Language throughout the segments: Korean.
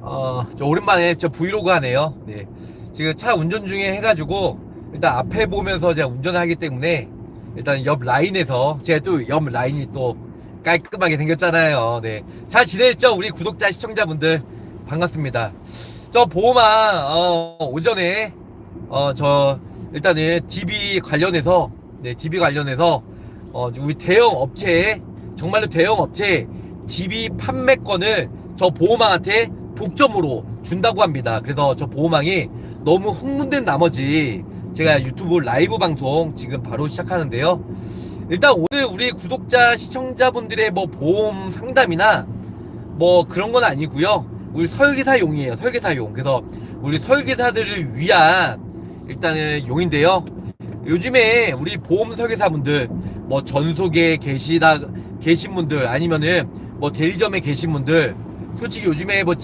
어, 저 오랜만에 저 브이로그 하네요. 네. 지금 차 운전 중에 해가지고 일단 앞에 보면서 제가 운전을 하기 때문에 일단 옆 라인에서 제가 또 옆 라인이 또 깔끔하게 생겼잖아요. 네. 잘 지냈죠? 우리 구독자 시청자분들 반갑습니다. 저 보호망 어, 오전에 어, 저 일단은 DB 관련해서 네, DB 관련해서 어, 우리 대형 업체 정말로 대형 업체 DB 판매권을 저 보호망한테 독점으로 준다고 합니다. 그래서 저 보호망이 너무 흥분된 나머지 제가 유튜브 라이브 방송 지금 바로 시작하는데요. 일단 오늘 우리 구독자 시청자분들의 뭐 보험 상담이나 뭐 그런 건 아니고요. 우리 설계사용이에요. 설계사용. 그래서 우리 설계사들을 위한 일단은 용인데요. 요즘에 우리 보험 설계사분들 뭐 전속에 계시다 계신 분들 아니면은 뭐 대리점에 계신 분들 솔직히 요즘에 뭐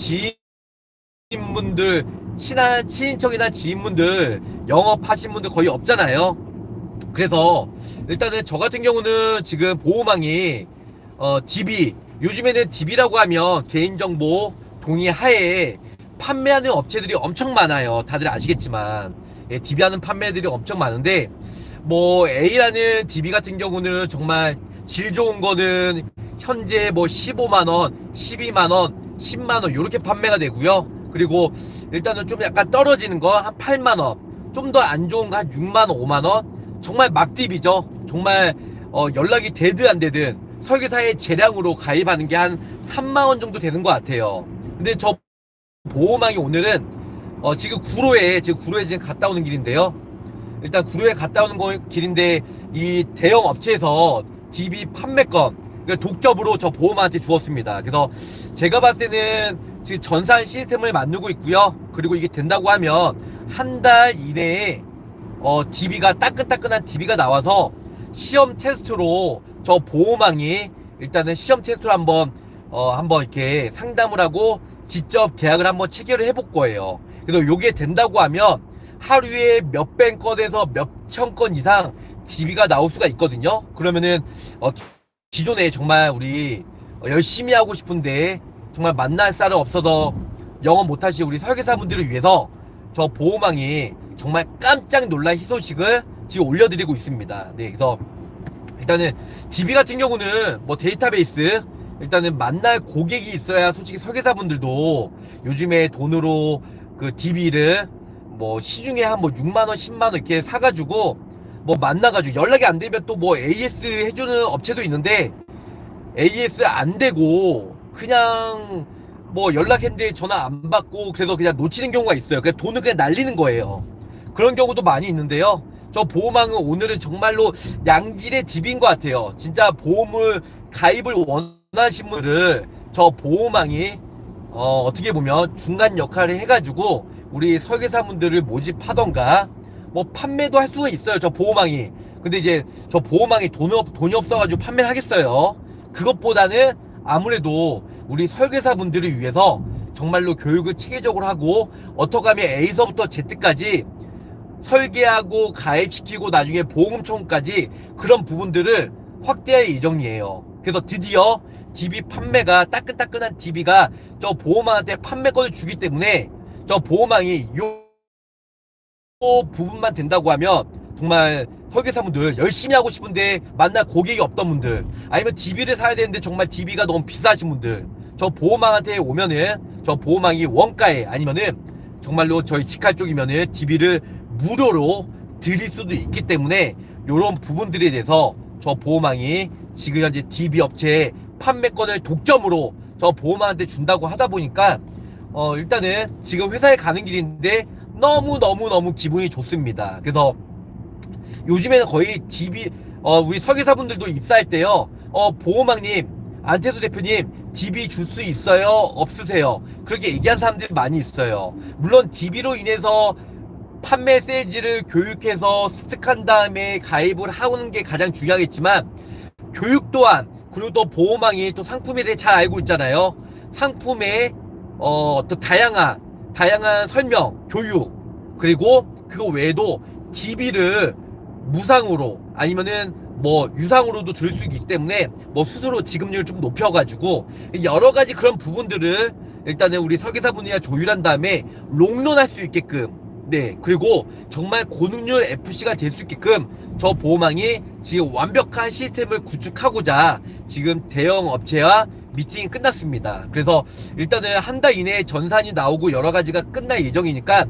지인분들 친한 친인척이나 지인분들 영업하신 분들 거의 없잖아요. 그래서 일단은 저 같은 경우는 지금 보호망이 어 DB 요즘에는 DB라고 하면 개인정보 동의 하에 판매하는 업체들이 엄청 많아요. 다들 아시겠지만 예, DB하는 판매들이 엄청 많은데 뭐 A라는 DB 같은 경우는 정말 질 좋은 거는 현재 뭐 15만 원, 12만 원, 10만 원 이렇게 판매가 되고요. 그리고 일단은 좀 약간 떨어지는 거 한 8만 원, 좀 더 안 좋은 거 한 6만 원, 5만 원. 정말 막딥이죠. 정말 어, 연락이 되든 안 되든 설계사의 재량으로 가입하는 게 한 3만 원 정도 되는 것 같아요. 근데 저 보호망이 오늘은 어, 지금 구로에 지금 구로에 지금 갔다 오는 길인데요. 일단 구로에 갔다 오는 거, 길인데 이 대형 업체에서 DB 판매권 그러니까 독점으로 저 보호망한테 주었습니다. 그래서 제가 봤을 때는 지금 전산 시스템을 만들고 있고요. 그리고 이게 된다고 하면 한 달 이내에 어, DB가 따끈따끈한 DB가 나와서 시험 테스트로 저 보호망이 일단은 시험 테스트로 한번 어, 한번 이렇게 상담을 하고 직접 계약을 한번 체결을 해볼 거예요. 그래서 요게 된다고 하면 하루에 몇백 건에서 몇 천 건 이상 DB가 나올 수가 있거든요. 그러면은 어, 기존에 정말 우리 어, 열심히 하고 싶은데 정말 만날 사람 없어서 영업 못하시 우리 설계사분들을 위해서 저 보호망이 정말 깜짝 놀랄 희소식을 지금 올려드리고 있습니다. 네, 그래서 일단은 DB 같은 경우는 뭐 데이터베이스 일단은 만날 고객이 있어야 솔직히 설계사분들도 요즘에 돈으로 그 DB를 뭐 시중에 한 뭐 6만 원, 10만 원 이렇게 사가지고 뭐 만나가지고 연락이 안 되면 또 뭐 AS 해주는 업체도 있는데 AS 안 되고 그냥 뭐 연락했는데 전화 안 받고 그래서 그냥 놓치는 경우가 있어요. 그냥 돈을 그냥 날리는 거예요. 그런 경우도 많이 있는데요. 저 보호망은 오늘은 정말로 양질의 딥인 것 같아요. 진짜 보험을 가입을 원하신 분들을 저 보호망이 어, 어떻게 보면 중간 역할을 해가지고 우리 설계사분들을 모집하던가 뭐 판매도 할 수가 있어요. 저 보호망이. 근데 이제 저 보호망이 돈이, 없, 돈이 없어가지고 판매를 하겠어요. 그것보다는 아무래도 우리 설계사분들을 위해서 정말로 교육을 체계적으로 하고 어떻게 하면 A서부터 Z까지 설계하고 가입시키고 나중에 보험청까지 그런 부분들을 확대할 예정이에요. 그래서 드디어 DB 판매가 따끈따끈한 DB가 저 보호망한테 판매권을 주기 때문에 저 보호망이 요 부분만 된다고 하면 정말 설계사분들 열심히 하고 싶은데 만날 고객이 없던 분들 아니면 DB를 사야 되는데 정말 DB가 너무 비싸신 분들 저 보호망한테 오면은 저 보호망이 원가에 아니면은 정말로 저희 직할 쪽이면은 DB를 무료로 드릴 수도 있기 때문에 이런 부분들에 대해서 저 보호망이 지금 현재 DB 업체에 판매권을 독점으로 저 보호망한테 준다고 하다 보니까 어 일단은 지금 회사에 가는 길인데 너무 너무 너무 기분이 좋습니다. 그래서 요즘에는 거의 DB 어 우리 설계사분들도 입사할 때요. 어 보호망님 안태수 대표님 DB 줄수 있어요? 없으세요? 그렇게 얘기한 사람들이 많이 있어요. 물론 DB로 인해서 판매 세일즈를 교육해서 습득한 다음에 가입을 하는 게 가장 중요하겠지만 교육 또한 그리고 또 보호망이 또 상품에 대해 잘 알고 있잖아요. 상품의 어, 또 다양한 다양한 설명, 교육 그리고 그거 외에도 DB를 무상으로 아니면은 뭐 유상으로도 들을 수 있기 때문에 뭐 스스로 지급률을 좀 높여가지고 여러 가지 그런 부분들을 일단은 우리 설계사분이랑 조율한 다음에 롱런할 수 있게끔 네 그리고 정말 고능률 FC가 될 수 있게끔 저 보호망이 지금 완벽한 시스템을 구축하고자 지금 대형 업체와 미팅이 끝났습니다. 그래서 일단은 한 달 이내에 전산이 나오고 여러 가지가 끝날 예정이니까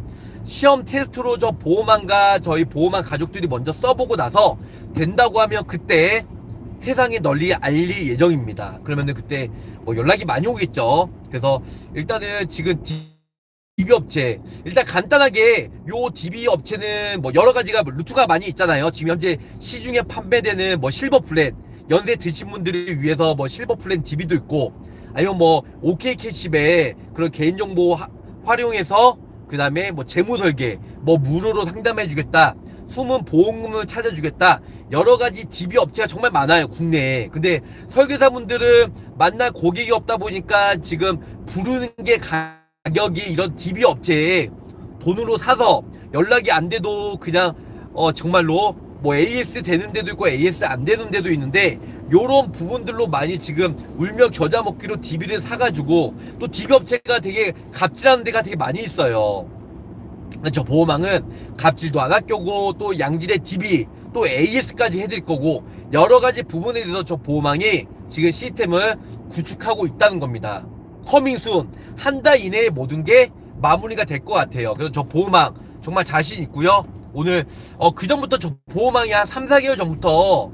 시험 테스트로 저 보호망과 저희 보호망 가족들이 먼저 써보고 나서 된다고 하면 그때 세상에 널리 알릴 예정입니다. 그러면은 그때 뭐 연락이 많이 오겠죠. 그래서 일단은 지금 DB 업체 일단 간단하게 요 DB 업체는 뭐 여러 가지가 루트가 많이 있잖아요. 지금 현재 시중에 판매되는 뭐 실버 플랜 연세 드신 분들을 위해서 뭐 실버 플랜 DB도 있고 아니면 뭐 OK 캐시백 그런 개인정보 하- 활용해서 그 다음에 뭐 재무 설계 뭐 무료로 상담해 주겠다 숨은 보험금을 찾아주겠다 여러 가지 DB 업체가 정말 많아요 국내에. 근데 설계사분들은 만날 고객이 없다 보니까 지금 부르는 게 가격이 이런 DB 업체에 돈으로 사서 연락이 안 돼도 그냥 어 정말로 뭐 AS 되는 데도 있고 AS 안 되는 데도 있는데 요런 부분들로 많이 지금 울며 겨자 먹기로 DB를 사가지고 또 DB 업체가 되게 갑질하는 데가 되게 많이 있어요. 저 보호망은 갑질도 안 아껴고 또 양질의 DB 또 AS까지 해드릴 거고 여러 가지 부분에 대해서 저 보호망이 지금 시스템을 구축하고 있다는 겁니다. 커밍순 한 달 이내에 모든 게 마무리가 될 것 같아요. 그래서 저 보호망 정말 자신 있고요. 오늘 어 그 전부터 저 보호망이 한 3, 4개월 전부터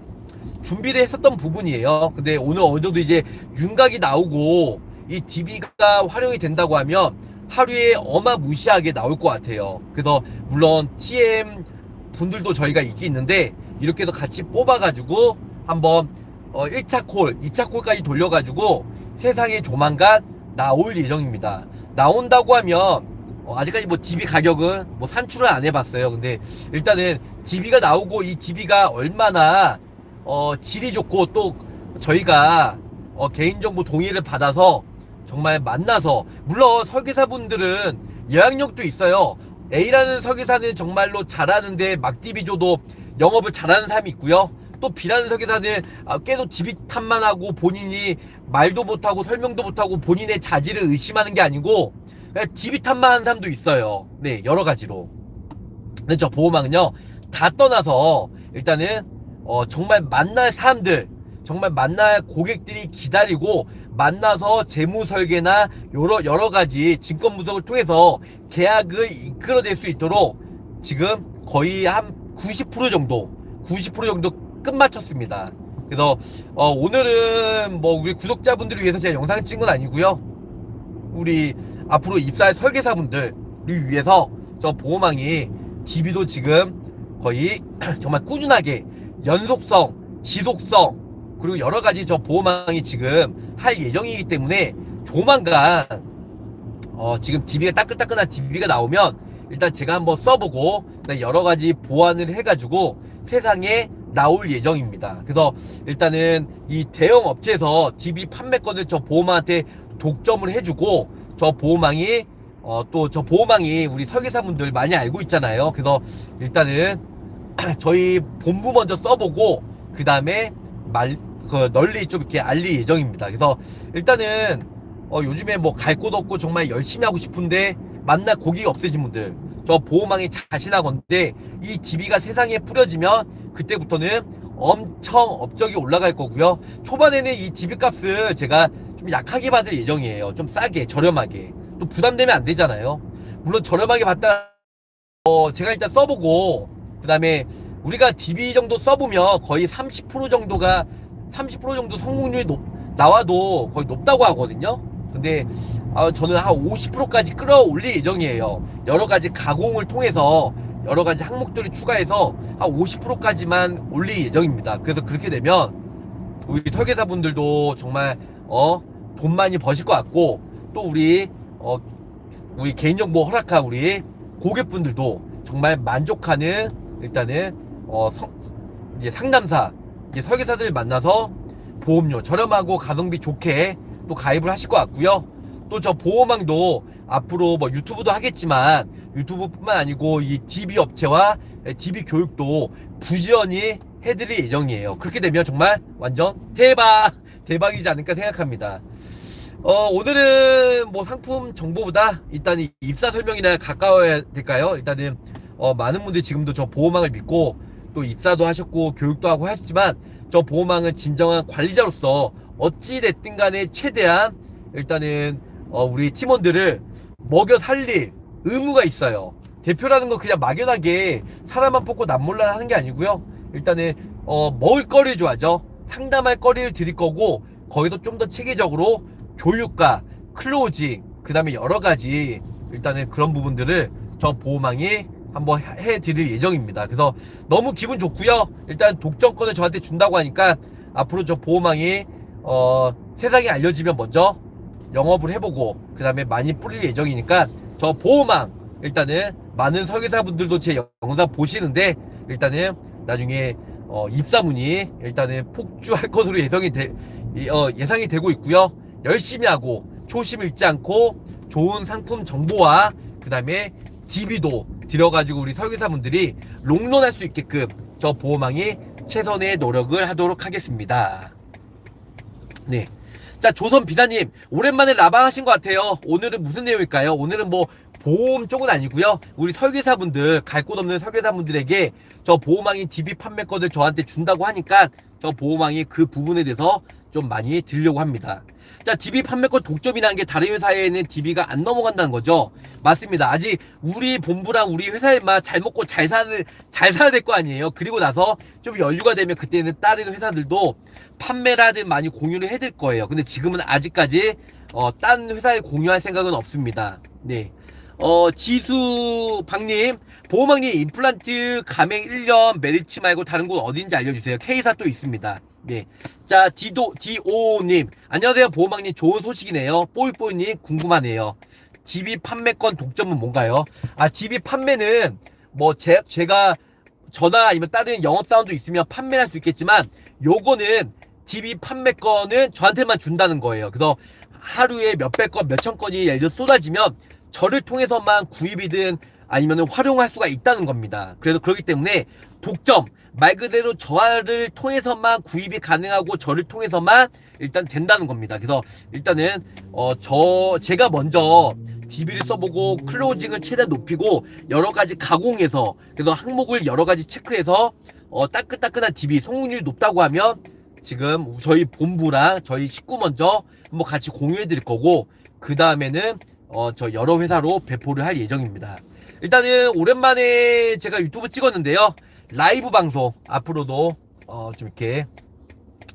준비를 했었던 부분이에요. 근데 오늘 어느 정도 이제 윤곽이 나오고 이 DB가 활용이 된다고 하면 하루에 어마무시하게 나올 것 같아요. 그래서 물론 TM 분들도 저희가 있긴 있는데 이렇게 해서 같이 뽑아가지고 한번 어 1차 콜, 2차 콜까지 돌려가지고 세상에 조만간 나올 예정입니다. 나온다고 하면 어, 아직까지 뭐 DB 가격은 뭐 산출을 안 해봤어요. 근데 일단은 DB가 나오고 이 DB가 얼마나 어, 질이 좋고 또 저희가 어, 개인정보 동의를 받아서 정말 만나서 물론 설계사분들은 영향력도 있어요. A라는 설계사는 정말로 잘하는데 막 DB 줘도 영업을 잘하는 사람이 있고요. 또 B라는 설계사는 아, 계속 DB 탓만 하고 본인이 말도 못하고 설명도 못하고 본인의 자질을 의심하는 게 아니고 DB 탓만 하는 사람도 있어요. 네, 여러 가지로. 근데 저 보호망은요, 다 떠나서 일단은 어, 정말 만날 사람들, 정말 만날 고객들이 기다리고 만나서 재무 설계나 여러 여러 가지 증권 분석을 통해서 계약을 이끌어낼 수 있도록 지금 거의 한 90% 정도, 90% 정도 끝마쳤습니다. 그래서 어, 오늘은 뭐 우리 구독자분들을 위해서 제가 영상 찍은 건 아니고요. 우리 앞으로 입사할 설계사분들을 위해서 저 보호망이 DB도 지금 거의 정말 꾸준하게 연속성, 지속성 그리고 여러 가지 저 보호망이 지금 할 예정이기 때문에 조만간 어 지금 DB가 따끈따끈한 DB가 나오면 일단 제가 한번 써보고 여러 가지 보완을 해가지고 세상에 나올 예정입니다. 그래서 일단은 이 대형 업체에서 DB 판매권을 저 보호망한테 독점을 해주고 저 보호망이 어 또 저 보호망이 우리 설계사분들 많이 알고 있잖아요. 그래서 일단은 저희 본부 먼저 써보고 그 다음에 말 그 널리 좀 이렇게 알릴 예정입니다. 그래서 일단은 어 요즘에 뭐 갈 곳 없고 정말 열심히 하고 싶은데 만날 고기가 없으신 분들 저 보호망이 자신하건데 이 DB가 세상에 뿌려지면 그때부터는 엄청 업적이 올라갈 거고요. 초반에는 이 DB 값을 제가 좀 약하게 받을 예정이에요. 좀 싸게 저렴하게 또 부담되면 안 되잖아요. 물론 저렴하게 받다 어 제가 일단 써보고 그 다음에 우리가 DB 정도 써보면 거의 30% 정도가 30% 정도 성공률이 높, 나와도 거의 높다고 하거든요. 근데 아, 저는 한 50%까지 끌어올릴 예정이에요. 여러 가지 가공을 통해서 여러 가지 항목들을 추가해서 한 50%까지만 올릴 예정입니다. 그래서 그렇게 되면 우리 설계사분들도 정말 어 돈 많이 버실 것 같고 또 우리 어 우리 개인정보 허락한 우리 고객분들도 정말 만족하는 일단은 어 성, 이제 상담사 이제 설계사들 만나서 보험료 저렴하고 가성비 좋게 또 가입을 하실 것 같고요. 또 저 보호망도 앞으로 뭐 유튜브도 하겠지만 유튜브뿐만 아니고 이 DB 업체와 DB 교육도 부지런히 해드릴 예정이에요. 그렇게 되면 정말 완전 대박 대박이지 않을까 생각합니다. 어, 오늘은 뭐 상품 정보보다 일단 이 입사 설명이나 가까워야 될까요? 일단은 어, 많은 분들이 지금도 저 보호망을 믿고 또 입사도 하셨고 교육도 하고 하셨지만 저 보호망은 진정한 관리자로서 어찌 됐든 간에 최대한 일단은 어, 우리 팀원들을 먹여 살릴 의무가 있어요. 대표라는 건 그냥 막연하게 사람만 뽑고 남몰라 하는 게 아니고요. 일단은 어, 먹을 거리를 좋아하죠. 상담할 거리를 드릴 거고 거기서 좀 더 체계적으로 교육과 클로징 그 다음에 여러 가지 일단은 그런 부분들을 저 보호망이 한번 해 드릴 예정입니다. 그래서 너무 기분 좋고요. 일단 독점권을 저한테 준다고 하니까 앞으로 저 보호망이 어 세상에 알려지면 먼저 영업을 해보고 그 다음에 많이 뿌릴 예정이니까 저 보호망 일단은 많은 설계사분들도 제 영상 보시는데 일단은 나중에 어, 입사문이 일단은 폭주할 것으로 예상이 되, 이- 어, 예상이 되고 있고요. 열심히 하고 초심 잃지 않고 좋은 상품 정보와 그 다음에 DB도 들여가지고 우리 설계사분들이 롱런할 수 있게끔 저 보호망이 최선의 노력을 하도록 하겠습니다. 네. 자, 조선 비사님, 오랜만에 라방 하신 것 같아요. 오늘은 무슨 내용일까요? 오늘은 뭐, 보험 쪽은 아니고요 우리 설계사분들, 갈 곳 없는 설계사분들에게 저 보호망이 DB 판매권을 저한테 준다고 하니까 저 보호망이 그 부분에 대해서 좀 많이 들려고 합니다. 자, DB 판매권 독점이라는 게 다른 회사에 는 DB가 안 넘어간다는 거죠. 맞습니다. 아직 우리 본부랑 우리 회사에만 잘 먹고 잘 사는, 잘 살아야 될 거 아니에요. 그리고 나서 좀 여유가 되면 그때는 다른 회사들도 판매라든 많이 공유를 해드릴 거예요. 근데 지금은 아직까지, 어, 딴 회사에 공유할 생각은 없습니다. 네. 어, 지수 박님, 보호망님 임플란트 가맹 1년 메리츠 말고 다른 곳 어딘지 알려주세요. K사 또 있습니다. 네. 자, 디도, 디오님. 안녕하세요. 보호망님 좋은 소식이네요. 뽀이뽀이님 궁금하네요. DB 판매권 독점은 뭔가요? 아, DB 판매는 뭐 제, 제가 저나 아니면 다른 영업사원도 있으면 판매할 수 있겠지만 요거는 DB 판매권은 저한테만 준다는 거예요. 그래서 하루에 몇백 건, 몇천 건이 예를 들어 쏟아지면 저를 통해서만 구입이든 아니면 활용할 수가 있다는 겁니다. 그래서 그렇기 때문에 독점 말 그대로 저를 통해서만 구입이 가능하고 저를 통해서만 일단 된다는 겁니다. 그래서 일단은 어 저 제가 먼저 DB를 써보고 클로징을 최대한 높이고 여러 가지 가공해서 그래서 항목을 여러 가지 체크해서 어 따끈따끈한 DB 성공률이 높다고 하면 지금 저희 본부랑 저희 식구 먼저 한번 같이 공유해 드릴 거고 그 다음에는 어 저 여러 회사로 배포를 할 예정입니다. 일단은 오랜만에 제가 유튜브 찍었는데요. 라이브 방송 앞으로도 어 좀 이렇게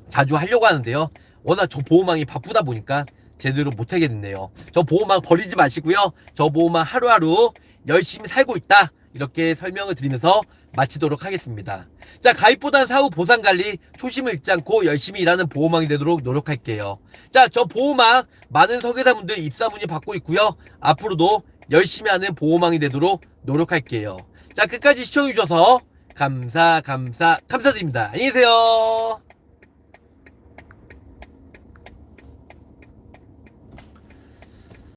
자주 하려고 하는데요. 워낙 저 보호망이 바쁘다 보니까 제대로 못하게 됐네요. 저 보호망 버리지 마시고요. 저 보호망 하루하루 열심히 살고 있다. 이렇게 설명을 드리면서 마치도록 하겠습니다. 자, 가입보단 사후 보상 관리 초심을 잃지 않고 열심히 일하는 보호망이 되도록 노력할게요. 자, 저 보호망 많은 설계사분들 입사 문의 받고 있고요. 앞으로도 열심히 하는 보호망이 되도록 노력할게요. 자, 끝까지 시청해주셔서 감사, 감사, 감사드립니다. 안녕히 계세요.